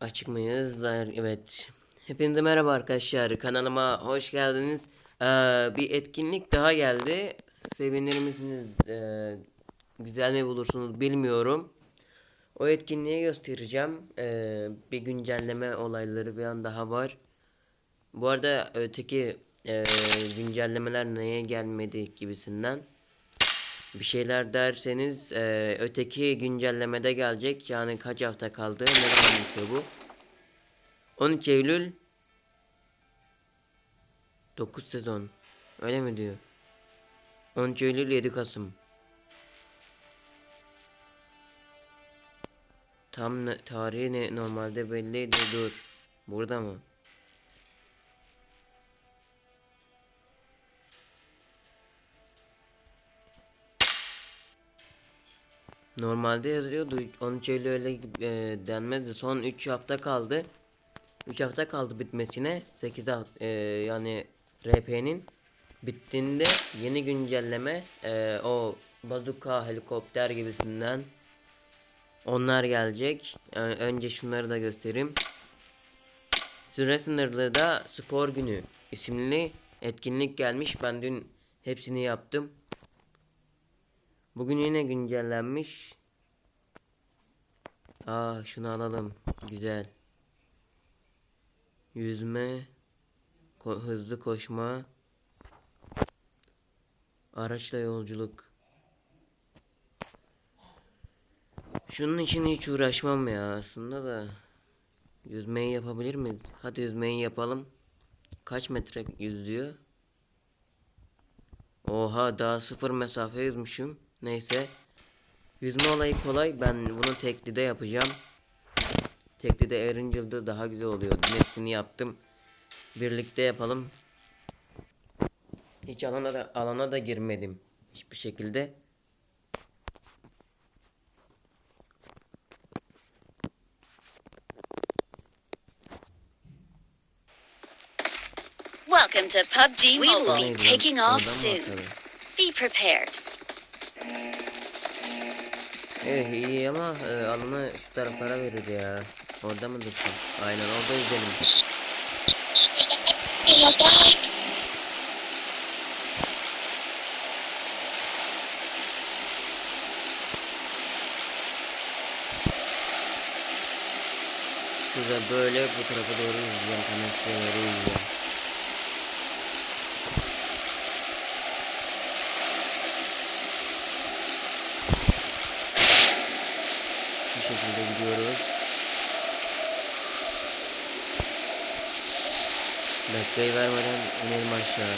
Açık mıyız? Evet. Hepinize merhaba arkadaşlar. Kanalıma hoş geldiniz. Ee, bir etkinlik daha geldi. Sevinir misiniz? Ee, güzel mi bulursunuz bilmiyorum. O etkinliği göstereceğim. Ee, bir güncelleme olayları bir an daha var. Bu arada öteki e, güncellemeler neye gelmedi gibisinden. Bir şeyler derseniz e, öteki güncellemede gelecek. Yani kaç hafta kaldı? Ne zaman bitiyor bu? 13 Eylül 9 sezon. Öyle mi diyor? 13 Eylül 7 Kasım. Tam ne, tarihi ne normalde belliydi dur. Burada mı? Normalde yazıyordu 13 Eylül öyle e, denmezdi. Son 3 hafta kaldı. 3 hafta kaldı bitmesine. 8 hafta e, yani RP'nin bittiğinde yeni güncelleme e, o bazuka helikopter gibisinden onlar gelecek. E, önce şunları da göstereyim. Süre sınırlı da spor günü isimli etkinlik gelmiş. Ben dün hepsini yaptım. Bugün yine güncellenmiş. Aa şunu alalım. Güzel. Yüzme, ko- hızlı koşma, araçla yolculuk. Şunun için hiç uğraşmam ya aslında da. Yüzmeyi yapabilir miyiz? Hadi yüzmeyi yapalım. Kaç metre yüzüyor? Oha daha sıfır mesafe yüzmüşüm. Neyse. Yüzme olayı kolay. Ben bunu teklide yapacağım. Teklide Erangel'da daha güzel oluyor. Hepsini yaptım. Birlikte yapalım. Hiç alana da alana da girmedim. Hiçbir şekilde. Welcome to PUBG We will be taking off soon. Be prepared. Eh iyi ama e, alana şu taraflara verir ya. Orada mı dursun? Aynen orada izleyelim. Şurada böyle bu tarafa doğru. Kanatları izleyeceğim. Şu şekilde gidiyoruz. Dakikayı vermeden inelim aşağı.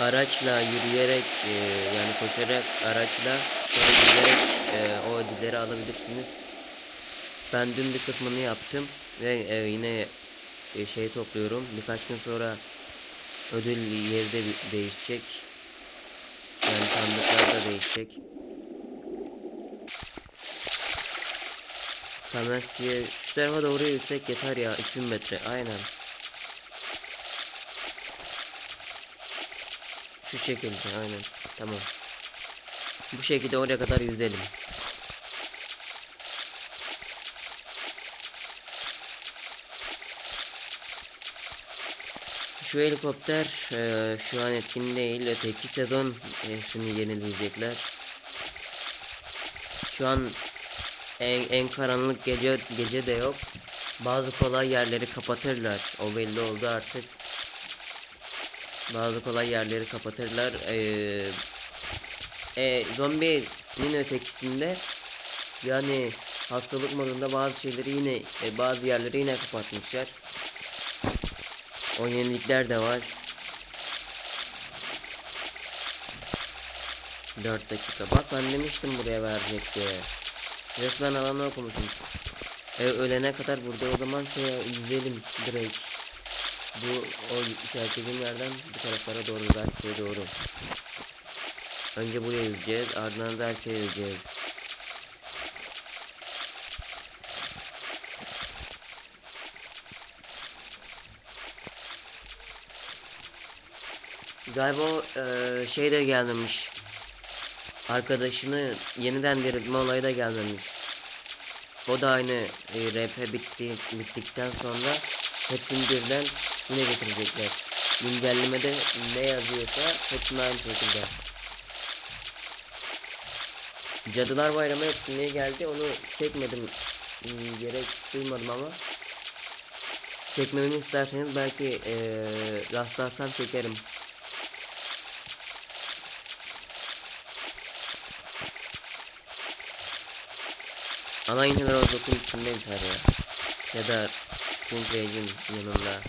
Araçla yürüyerek e, yani koşarak araçla sonra yüzerek e, o ödülleri alabilirsiniz. Ben dün bir kısmını yaptım ve e, yine e, şey topluyorum. Birkaç gün sonra ödül yeri de bir- değişecek. Yani sandıklar da değişecek. Kameski'ye şu tarafa doğru yürüsek yeter ya 2000 metre aynen. Şu şekilde aynen tamam. Bu şekilde oraya kadar yüzelim. Şu helikopter eee, şu an etkin değil. Öteki sezon hepsini yenileyecekler. Şu an en, en karanlık gece gece de yok. Bazı kolay yerleri kapatırlar. O belli oldu artık. Bazı kolay yerleri kapatırlar. Eee e, zombinin ötekisinde yani hastalık modunda bazı şeyleri yine e, bazı yerleri yine kapatmışlar. O yenilikler de var. 4 dakika. Bak ben demiştim buraya verecek diye. Resmen alanı okumuşum. E, ölene kadar burada o zaman şey izleyelim direkt. Bu o işaretlediğim yerden bu taraflara doğru Berk'e doğru. Önce buraya yüzeceğiz ardından da Berk'e yüzeceğiz. Galiba eee, şey de gelmemiş. Arkadaşını yeniden diriltme olayı da gelmemiş. O da aynı e, RP bitti, bittikten sonra hepsini birden yine getirecekler. Güncellemede ne yazıyorsa hepsini aynı şekilde. Cadılar Bayramı etkinliğe geldi. Onu çekmedim. Hmm, Gerek duymadım ama. Çekmemi isterseniz belki eee rastlarsam çekerim. Ana yine Rozok'un içinde biter ya. Ya da King Rage'in yanında.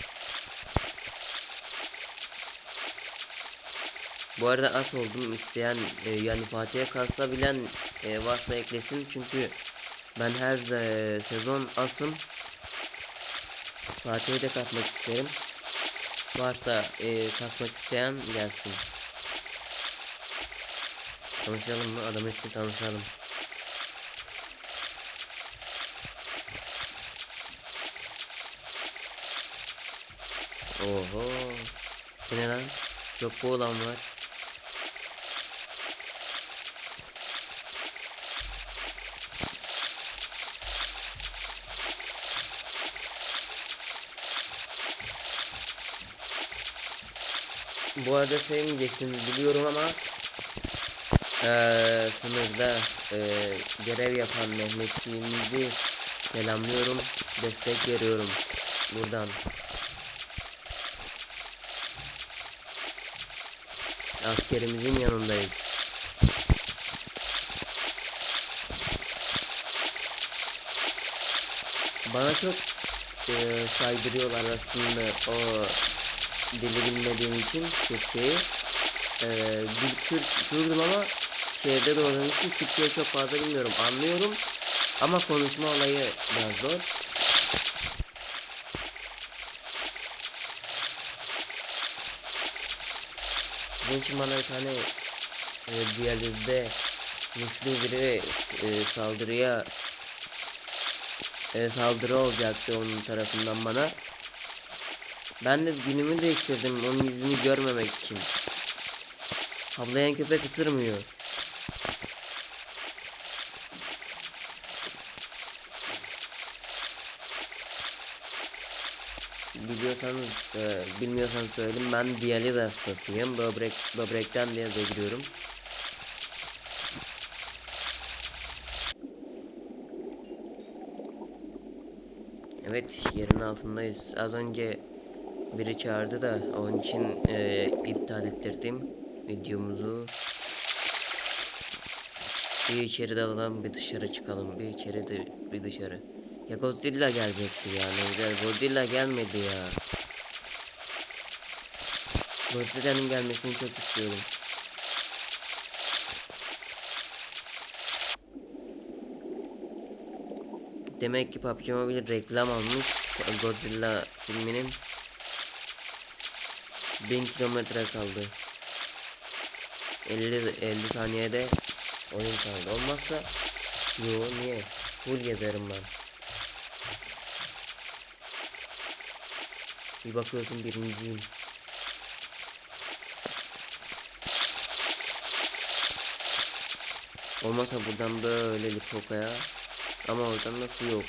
Bu arada as oldum isteyen e, yani Fatih'e kasabilen e, varsa eklesin çünkü ben her e, sezon asım Fatih'e de katmak isterim. Varsa e, katmak isteyen gelsin. Tanışalım mı? Adam ismi tanışalım. Oho. Bu ne lan? Çok boğulan var. Bu arada sevmeyeceksiniz biliyorum ama eee sınırda eee, görev yapan Mehmetçiğimizi selamlıyorum. Destek veriyorum buradan. Askerimizin yanındayız. Bana çok e, saydırıyorlar aslında o dili bilmediğim için Türkçeyi. E, bir Türk Kürdüm ama şehirde doğduğum için Türkçeyi çok fazla bilmiyorum. Anlıyorum ama konuşma olayı biraz zor. Bunun için bana bir tane e, diyalizde güçlü biri e, saldırıya e, saldırı olacaktı onun tarafından bana. Ben de günümü değiştirdim onun yüzünü görmemek için. Havlayan köpek ısırmıyor. Biliyorsanız, e, bilmiyorsanız söyleyeyim ben diyaliz hastasıyım. Böbrek, böbrekten diyalize giriyorum. Evet yerin altındayız. Az önce biri çağırdı da onun için e, iptal ettirdim videomuzu. Bir içeri dalalım bir dışarı çıkalım. Bir içeri de bir dışarı. Ya Godzilla gelecekti ya ne güzel. Godzilla gelmedi ya. Godzilla'nın gelmesini çok istiyorum. Demek ki PUBG Mobile reklam almış. Godzilla filminin 1000 kilometre kaldı. 50 50 saniyede oyun kaldı. Olmazsa yo niye? Full gezerim ben. Bir bakıyorsun birinciyim olmazsa buradan böyle Likoka'ya ama oradan nasıl yok?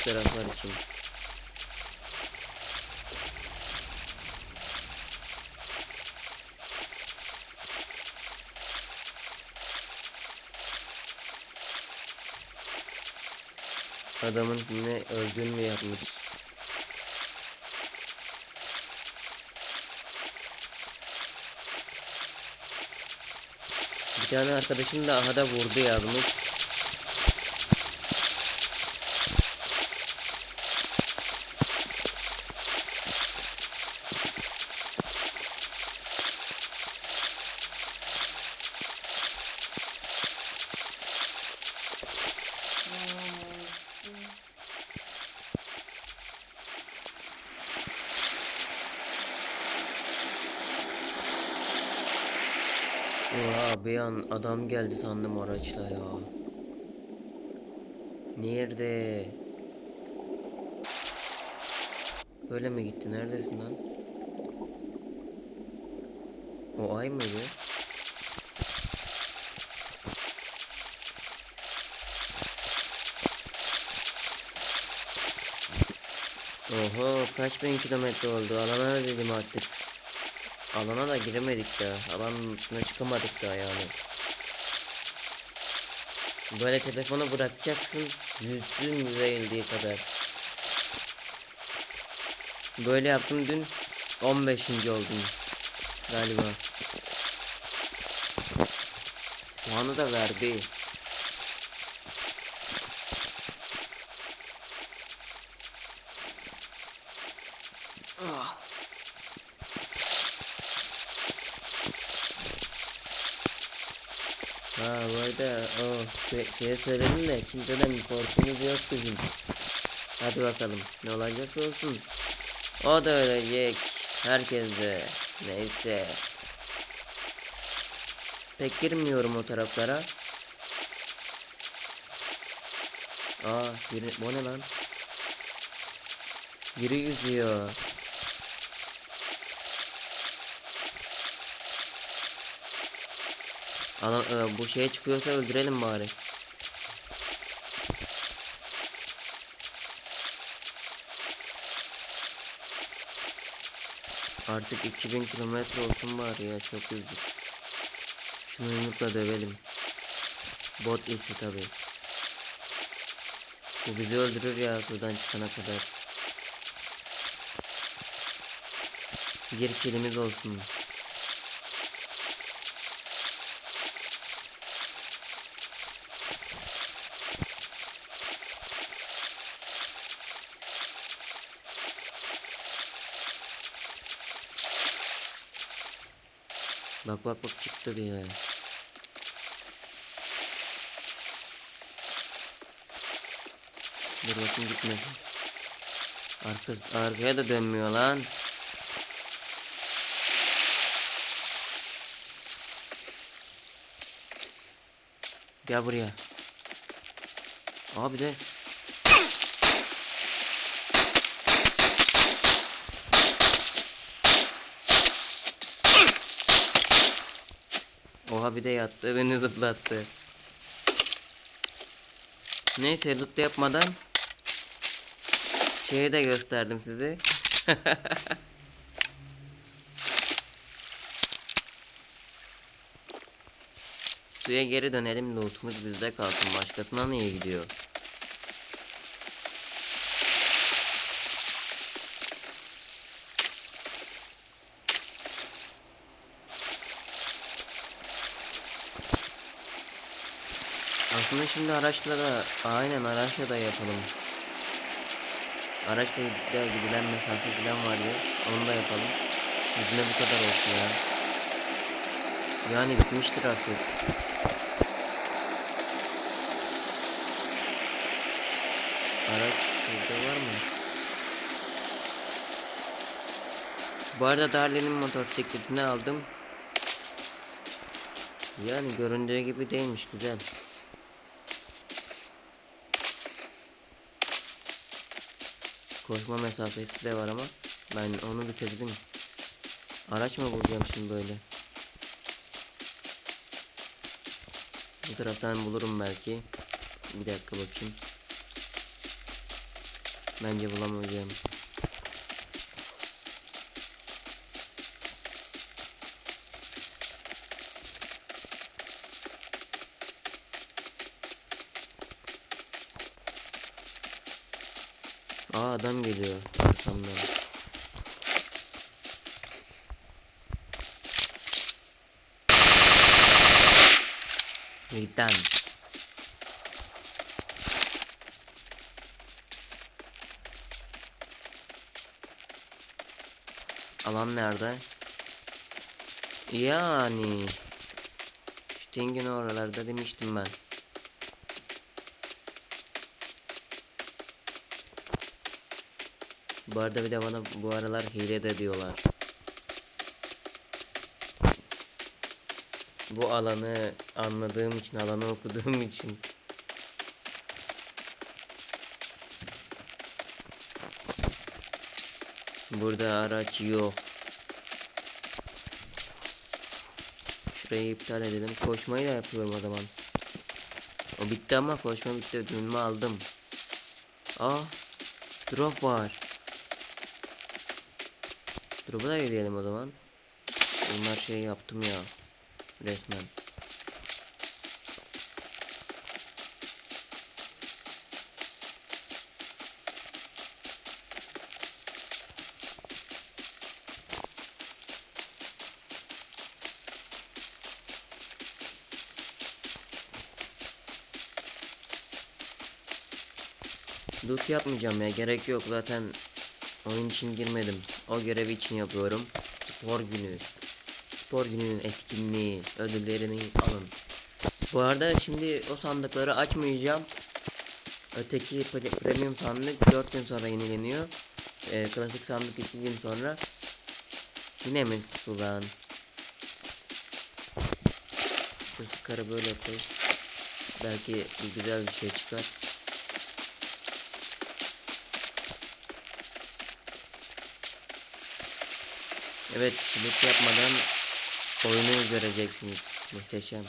Bu taraflar için. Adamın ne öldüğünü yapmış? Tane arkadaşım da aha da vurdu yazmış. Oha bir an adam geldi sandım araçla ya. Nerede? Böyle mi gitti? Neredesin lan? O ay mıydı? Oho kaç bin kilometre oldu alana dedim artık. Alana da giremedik daha. Alanın dışına çıkamadık daha yani. Böyle telefonu bırakacaksın yüzsün yüzeyildiği kadar. Böyle yaptım dün 15. oldum galiba. Puanı da verdi. Arada o şey, şeye söyledim de kimseden korkumuz yok bizim. Hadi bakalım ne olacaksa olsun. O da ölecek. Herkes de. Neyse. Pek girmiyorum o taraflara. Aa biri, bu ne lan? Biri yüzüyor. Adam e, bu şeye çıkıyorsa öldürelim bari. Artık 2000 kilometre olsun bari ya çok üzüldüm. Şunu yumrukla dövelim. Bot ise tabi. Bu bizi öldürür ya sudan çıkana kadar. Bir kilimiz olsun. Bak bak bak çıktı diye. Dur bakayım gitmesin. Arka, arkaya da dönmüyor lan. Gel buraya. Abi de. Oha bir de yattı beni zıplattı. Neyse loot yapmadan şeyi de gösterdim size. Suya geri dönelim lootumuz bizde kalsın başkasına niye gidiyor? Aslında şimdi araçla da aynen araçla da yapalım. Araçla gidilen mesafe falan var ya onu da yapalım. Yüzme bu kadar olsun ya. Yani bitmiştir artık. Araç şurada var mı? Bu arada Darlin'in motosikletini aldım. Yani göründüğü gibi değilmiş güzel. Koşma mesafesi de var ama ben onu bitirdim. Araç mı bulacağım şimdi böyle? Bu taraftan bulurum belki. Bir dakika bakayım. Bence bulamayacağım. Aa adam geliyor arkamdan. Gitten. Alan nerede? Yani Sting'in oralarda demiştim ben. Bu arada bir de bana bu aralar hile de diyorlar. Bu alanı anladığım için, alanı okuduğum için. Burada araç yok. Şurayı iptal edelim. Koşmayı da yapıyorum o zaman. O bitti ama koşma bitti. Ödülümü aldım. Aa. Drop var. Drop'a da gidelim o zaman. Bunlar şey yaptım ya. Resmen. Loot yapmayacağım ya gerek yok zaten oyun için girmedim. O görevi için yapıyorum. Spor günü. Spor gününün etkinliği, ödüllerini alın. Bu arada şimdi o sandıkları açmayacağım. Öteki pre- premium sandık 4 gün sonra yenileniyor. Ee, klasik sandık 2 gün sonra. Yine mi sulan? Şu sıkarı böyle koy. Belki bir güzel bir şey çıkar. Evet, loot yapmadan oyunu göreceksiniz. Muhteşem.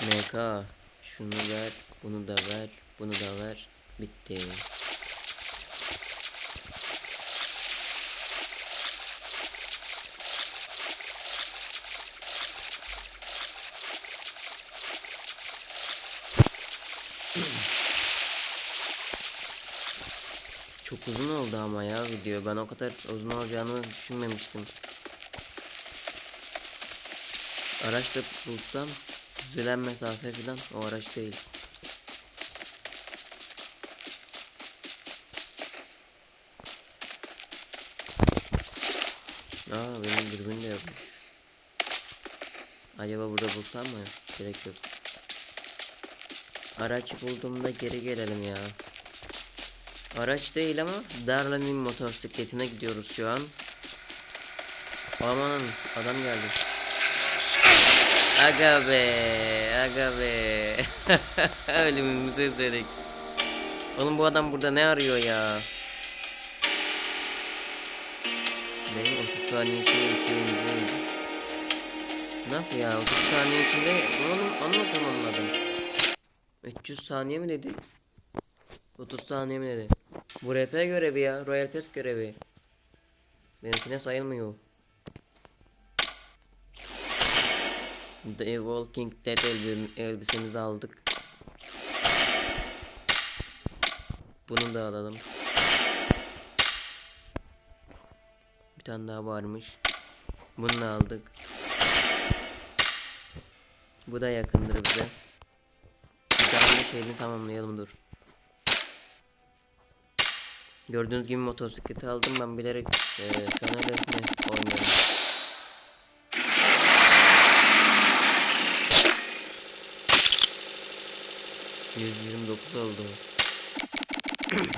MK şunu ver, bunu da ver, bunu da ver. Bitti. Çok uzun oldu video. Ben o kadar uzun olacağını düşünmemiştim. Araçta bulsam düzelen mesafe falan o araç değil. Aa benim dürbün de yokmuş. Acaba burada bulsam mı? Gerek yok. Araç bulduğumda geri gelelim ya. Araç değil ama Darlan'ın motosikletine gidiyoruz şu an. Aman adam geldi. Aga be, aga be. Ölümümüzü izledik. Oğlum bu adam burada ne arıyor ya? Ne 30 saniye içinde öldü. Nasıl ya 30 saniye içinde oğlum onu mu tamamladım? 300 saniye mi dedi? 30 saniye mi dedi? Bu RP görevi ya. Royal Pass görevi. Benimkine sayılmıyor. The Walking Dead elbisemizi aldık. Bunu da alalım. Bir tane daha varmış. Bunu da aldık. Bu da yakındır bize. Bir tane şeyini tamamlayalım dur. Gördüğünüz gibi motosikleti aldım ben bilerek e, şu an öylesine oynuyorum. Yüz yirmi dokuz oldu.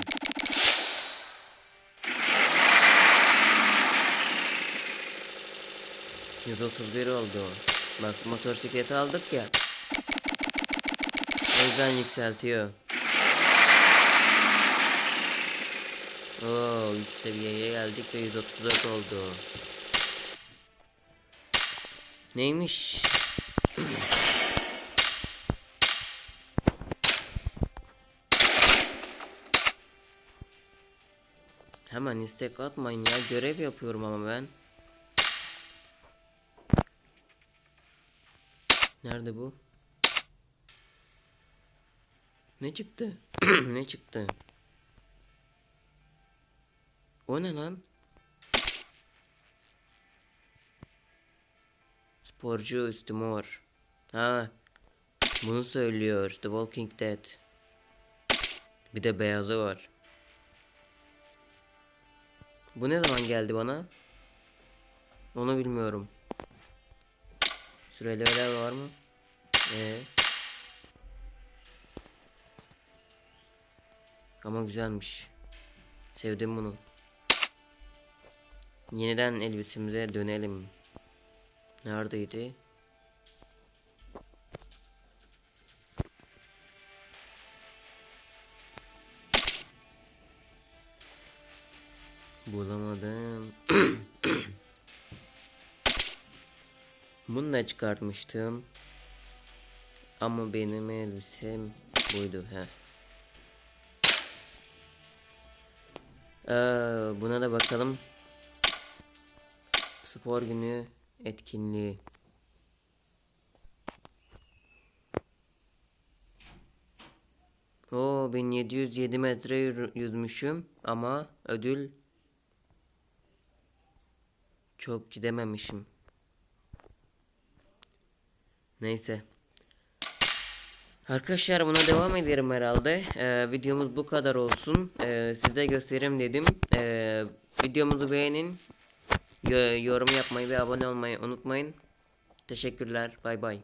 Yüz otuz bir oldu. Bak motosikleti aldık ya. O yüzden yükseltiyor. Oo 3 seviyeye geldik ve 134 oldu. Neymiş? Hemen istek atmayın ya görev yapıyorum ama ben. Nerede bu? Ne çıktı? ne çıktı? O ne lan? Sporcu üstü mor. Ha. Bunu söylüyor. The Walking Dead. Bir de beyazı var. Bu ne zaman geldi bana? Onu bilmiyorum. Süreli öyle var mı? Ee. Ama güzelmiş. Sevdim bunu. Yeniden elbisemize dönelim. Neredeydi? Bulamadım. Bunu da çıkartmıştım. Ama benim elbisem buydu. Heh. Ee, buna da bakalım. Spor günü etkinliği. Oo ben 707 metre yüzmüşüm ama ödül çok gidememişim. Neyse. Arkadaşlar buna devam ederim herhalde. Ee, videomuz bu kadar olsun. Ee, size göstereyim dedim. Ee, videomuzu beğenin. Yo- yorum yapmayı ve abone olmayı unutmayın. Teşekkürler. Bay bay.